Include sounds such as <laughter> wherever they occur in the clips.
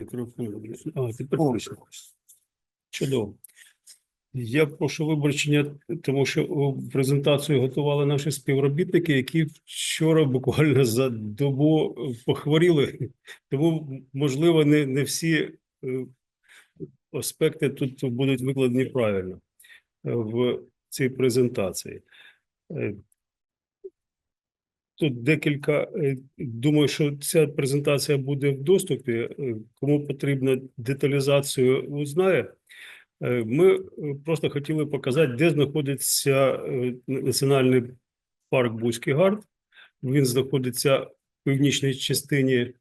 Мікрофон. А, тепер точно. Чудово. Я прошу вибачення, тому що презентацію готували наші співробітники, які вчора буквально за добу е, похворіли. Тому, можливо, не, не всі е, аспекти тут будуть викладені правильно е, в цій презентації. Тут декілька. е, Думаю, що ця презентація буде в доступі. Е, Кому потрібна деталізацію, узнає. Е, Ми просто хотіли показати, де знаходиться національний парк Бузький Гард. Він знаходиться в північній частині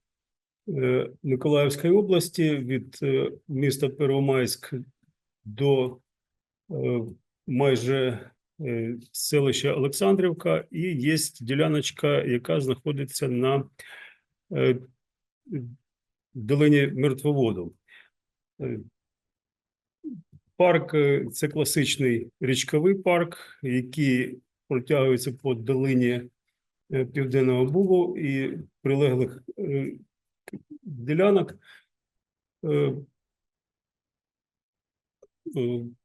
Миколаївської області від міста Первомайськ до майже е, селища Олександрівка, і є діляночка, яка знаходиться на е, долині Мертвоводу. Е, Парк це класичний річковий парк, який протягується по долині Південного Бугу і прилеглих ділянок.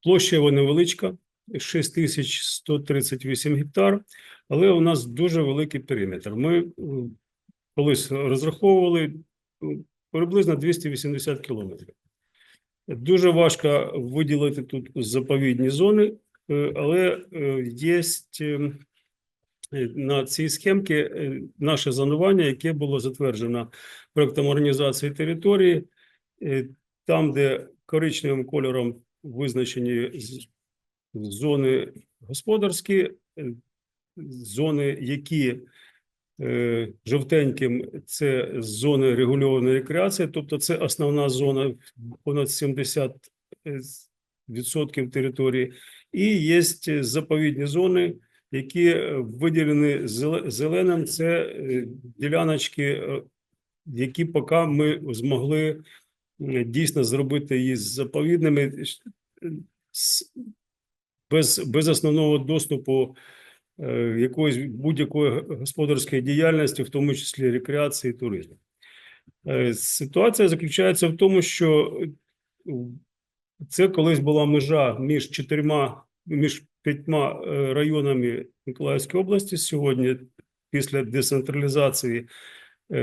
Площа його невеличка, 6138 гектар, але у нас дуже великий периметр. Ми е, колись розраховували е, приблизно 280 кілометрів. Дуже важко виділити тут заповідні зони, е, але є на цій схемці наше зонування, яке було затверджено проектом організації території, там, де коричневим кольором визначені зони господарські, е, зони, які е, жовтеньким це зони регульованої рекреації, тобто це основна зона понад 70 е, з- відсотків території, і є заповідні зони, які виділені зеленим. Це діляночки, які поки ми змогли дійсно зробити її заповідними без, без основного доступу е, якоїсь будь-якої господарської діяльності, в тому числі рекреації і туризму. Е, Ситуація заключається в тому, що е, це колись була межа між чотирма, між п'ятьма районами Миколаївської області. Сьогодні, після децентралізації,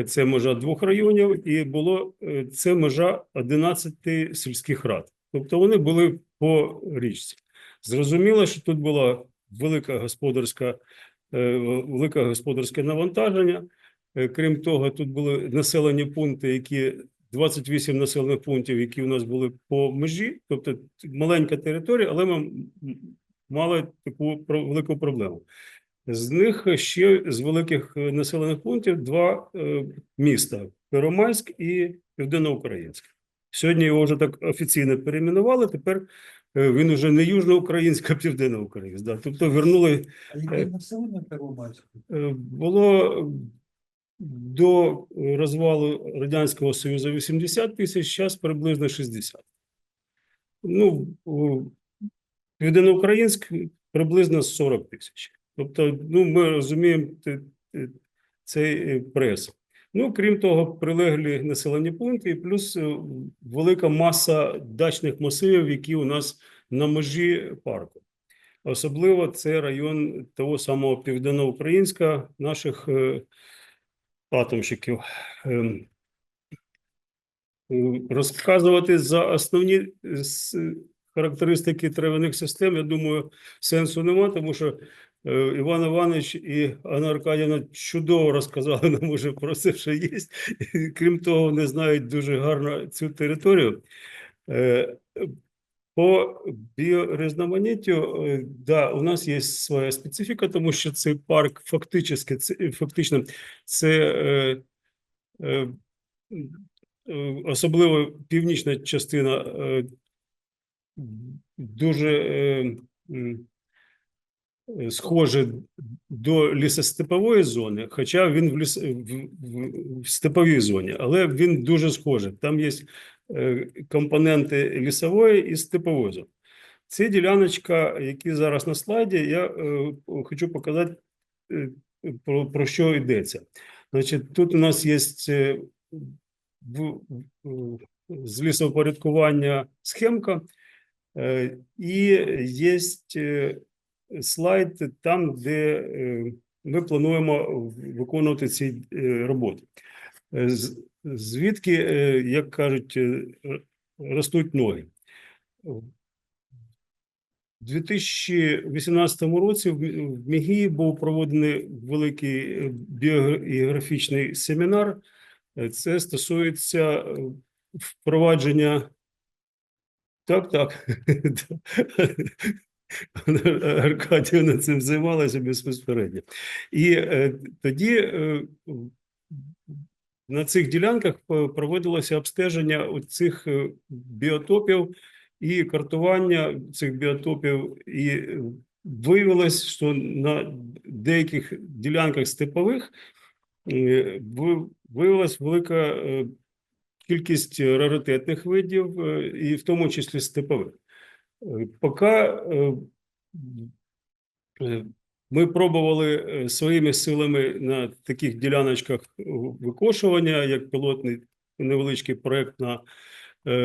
це межа двох районів, і було це межа 11 сільських рад. Тобто вони були по річці. Зрозуміло, що тут була велика господарська, е, велике господарське навантаження. Е, Крім того, тут були населені пункти, які 28 населених пунктів, які у нас були по межі, тобто маленька територія, але ми мали таку велику проблему. З них ще з великих населених пунктів два е, міста: Первомайськ і Південноукраїнськ. Сьогодні його вже так офіційно перейменували. Тепер він уже не южноукраїнськ, а південноукраїнськ. Да. Тобто вернули А яке населення? Е, було до розвалу Радянського Союзу 80 тисяч, зараз приблизно 60. Ну, Південноукраїнськ приблизно 40 тисяч. Тобто, ну, ми розуміємо цей е, прес. Ну, крім того, прилеглі населені пункти, і плюс е, велика маса дачних масивів, які у нас на межі парку. Особливо це район того самого південноукраїнська, наших е, атомщиків. Ем, е, Розказувати за основні характеристики травяних систем, я думаю, сенсу нема, тому що Іван Іванович і Анна Аркадівна чудово розказали нам уже про це, що є. Крім того, вони знають дуже гарно цю територію. Е, по біорізноманіттю, е, да, у нас є своя специфіка, тому що цей парк фактично, це, фактично, це е, е, е, особливо північна частина е, дуже е, е, схоже до лісостепової зони, хоча він в, ліс, в, степовій зоні, але він дуже схожий. Там є е, компоненти лісової і степової зони. Ці діляночка, які зараз на слайді, я е, хочу показати, е, про, про що йдеться. Значить, тут у нас є з лісовпорядкування схемка. І є слайд там, де е, ми плануємо виконувати ці е, роботи. Е, Звідки, як кажуть, ростуть ноги? У 2018 році в М- в МІГІ був проведений великий біографічний семінар. Це стосується впровадження. Так, так. <laughs> <laughs> Аркадіївна цим займалася безпосередньо. І е, тоді е, на цих ділянках е, проводилося обстеження цих біотопів і картування цих біотопів, і виявилось, що на деяких ділянках степових ви- виявилась велика кількість раритетних видів, і в тому числі степових. Е, Поки е, е, ми пробували своїми силами на таких діляночках викошування, як пілотний невеличкий проект на,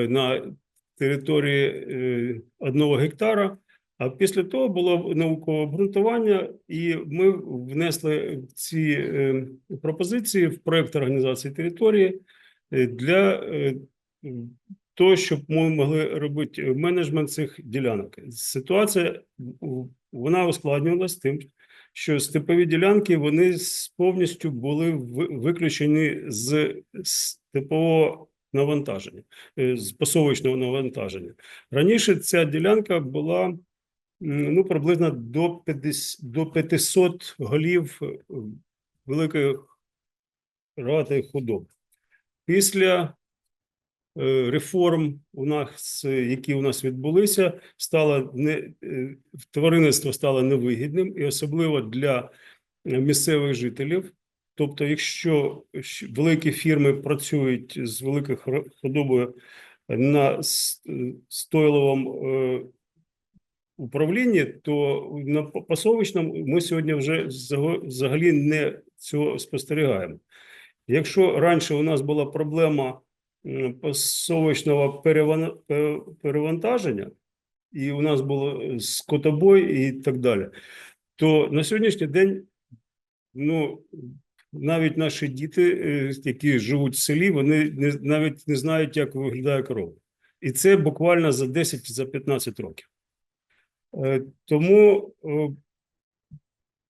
на території одного гектара. А після того було наукове обґрунтування, і ми внесли ці пропозиції в проект організації території для того, щоб ми могли робити менеджмент цих ділянок. Ситуація вона ускладнювалася тим, що степові ділянки вони повністю були виключені з степового навантаження, е, з посовочного навантаження. Раніше ця ділянка була ну, приблизно до 50, до 500 голів е, великої рогатої худоби. Після е, реформ, у нас, е, які у нас відбулися, стало не е, тваринництво стало невигідним, і особливо для е, місцевих жителів. Тобто, якщо великі фірми працюють з великою худобою на е, стойловому е, управлінні, то на пасовищному ми сьогодні вже взагалі не цього спостерігаємо. Якщо раніше у нас була проблема перевана- пе- перевантаження, і у нас було е, скотобой і так далі, то на сьогоднішній день ну, навіть наші діти, е, які живуть в селі, вони не, навіть не знають, як виглядає корова. І це буквально за 10 за 15 років. Е, Тому е,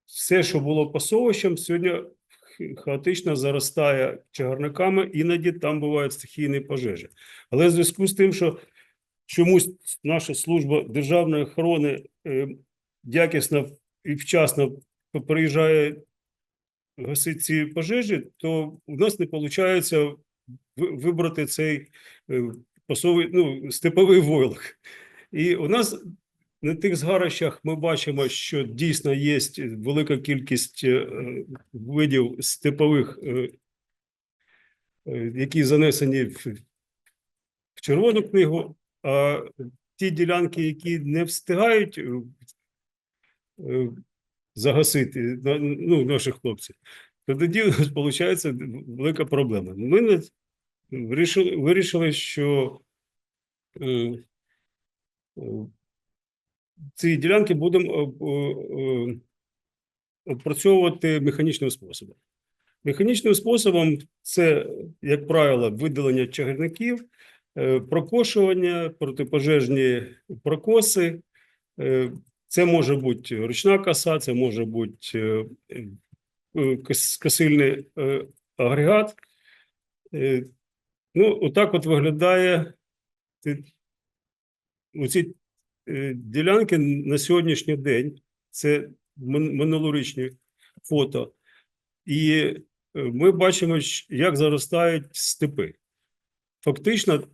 все, що було пасовищем, сьогодні хаотично заростає чагарниками, іноді там бувають стихійні пожежі. Але в зв'язку з тим, що чомусь наша служба державної охорони е, якісно і вчасно приїжджає гасити ці пожежі, то у нас не виходить вибрати цей е, пасовий, ну, степовий войлок. І у нас на тих згарищах ми бачимо, що дійсно є велика кількість е, видів степових, е, е, які занесені в, Червону книгу, а ті ділянки, які не встигають загасити ну, наших хлопців, то тоді <laughs> виходить велика проблема. Ми вирішили, що ці ділянки будемо е, е, опрацьовувати механічним способом. Механічним способом це, як правило, видалення чагарників, е, прокошування, протипожежні прокоси. Це може бути ручна коса, це може бути косильний агрегат. Ну, отак от виглядає ці- оці е, ділянки на сьогоднішній день. Це мин- минулорічні фото. І е, ми бачимо, як заростають степи. Фактично,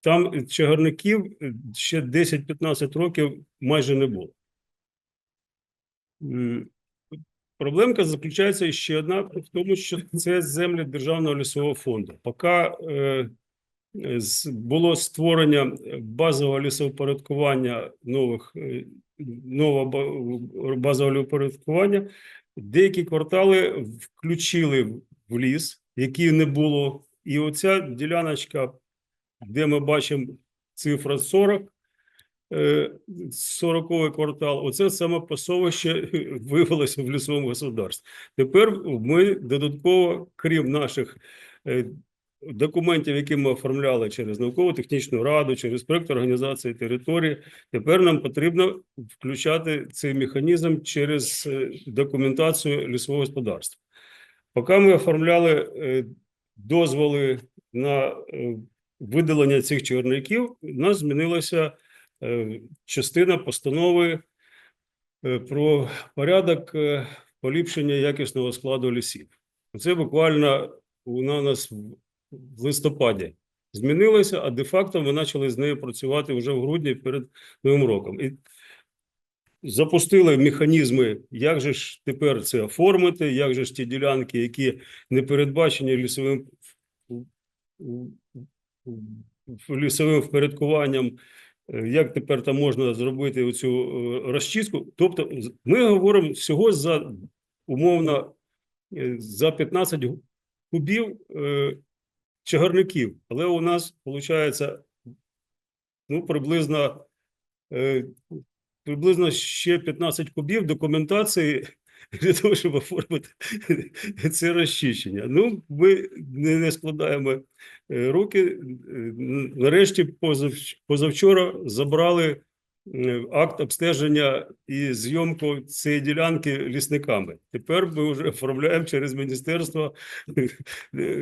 там чагарників е, ще 10-15 років майже не було. Проблемка заключається ще одна в тому, що це землі Державного лісового фонду. Поки е, було створення базового лісовпорядкування нових е, нового базового лісовпорядкування, деякі квартали включили в- ліс, які не було. І оця діляночка де ми бачимо цифра 40, е, 40 квартал, оце саме пасовище <laughs> виявилося в лісовому господарстві. Тепер ми додатково, крім наших е, документів, які ми оформляли через науково-технічну раду, через проект організації території, тепер нам потрібно включати цей механізм через е, документацію лісового господарства. Поки ми оформляли е, дозволи на е, видалення цих чорників, у нас змінилася частина постанови про порядок поліпшення якісного складу лісів. Це буквально у нас в листопаді змінилося, а де-факто ми почали з нею працювати вже в грудні перед Новим роком. І запустили механізми, як же ж тепер це оформити, як же ж ті ділянки, які не передбачені лісовим лісовим впорядкуванням, як тепер там можна зробити оцю е, розчистку. Тобто, ми говоримо всього за умовно е, за 15 кубів е, чагарників, але у нас виходить ну, приблизно, е, приблизно ще 15 кубів документації <laughs> для того, щоб оформити <laughs> це розчищення. Ну, ми не, складаємо е, руки. Е, Нарешті, позав- позавчора забрали акт обстеження і зйомку цієї ділянки лісниками. Тепер ми вже оформляємо через міністерство е,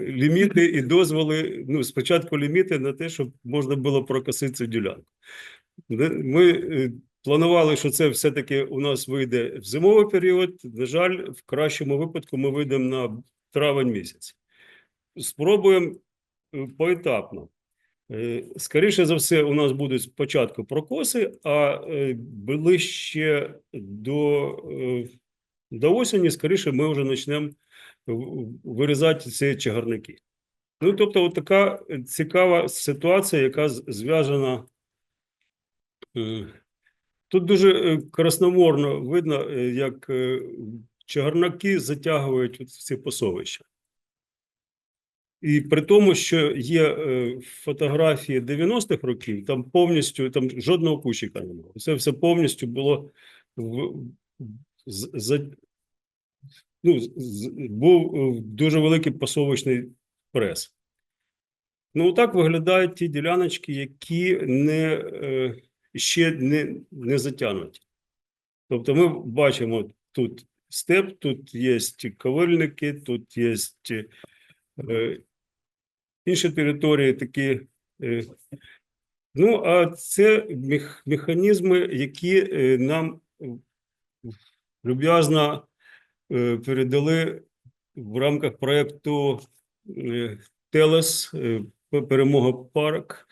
ліміти і дозволи. Ну, спочатку ліміти на те, щоб можна було прокосити цю ділянку. Ми е, планували, що це все-таки у нас вийде в зимовий період. На жаль, в кращому випадку ми вийдемо на травень місяць. Спробуємо е, поетапно. Е, Скоріше за все, у нас будуть спочатку прокоси, а е, ближче до, е, до осені, скоріше, ми вже почнемо вирізати ці чагарники. Ну, тобто, от така цікава ситуація, яка зв'язана. Тут дуже красноморно видно, як чагарники затягують ці пасовища. І при тому, що є е, фотографії 90-х років, там повністю там жодного кущика немає. Це все повністю було в, за, ну, був е, дуже великий пасовочний прес. Ну, так виглядають ті діляночки, які не, е, ще не, не затягнуті. Тобто ми бачимо тут степ, тут є ковильники, тут є інші території такі. Е, ну, а це механізми, які е, нам люб'язно е, передали в рамках проєкту Телес Перемога Парк.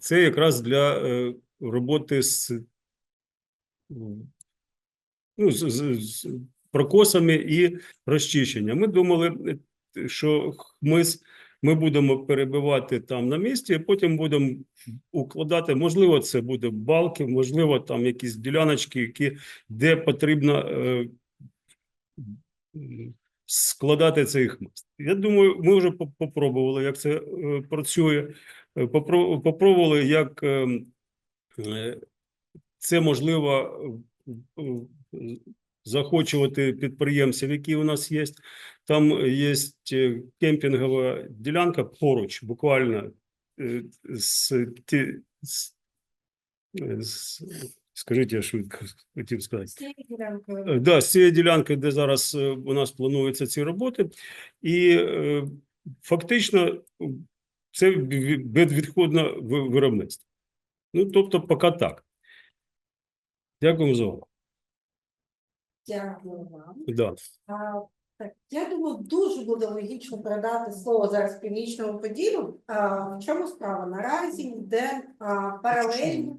Це якраз для роботи з, ну, з, з, прокосами і розчищенням. Ми думали, що хмиз ми будемо перебивати там на місці, а потім будемо укладати. Можливо, це буде балки, можливо, там якісь діляночки, які де потрібно е, складати цей хмиз. Я думаю, ми вже попробували, як це е, працює. Е, попро- Попробували, як е, е, це можливо е, захочувати підприємців, які у нас є. Там є е, кемпінгова ділянка поруч, буквально з з- з- Скажіть, я швидко хотів сказати. З цією ділянкою. Е, Да, з цієї ділянки, де зараз е, у нас плануються ці роботи, і е, фактично це ві- безвідходне виробництво. Ну, тобто, поки так. Дякую за увагу. Дякую вам. Да. Так, я думаю, дуже буде логічно передати слово зараз північному поділу. А, в чому справа? Наразі йде а, паралельно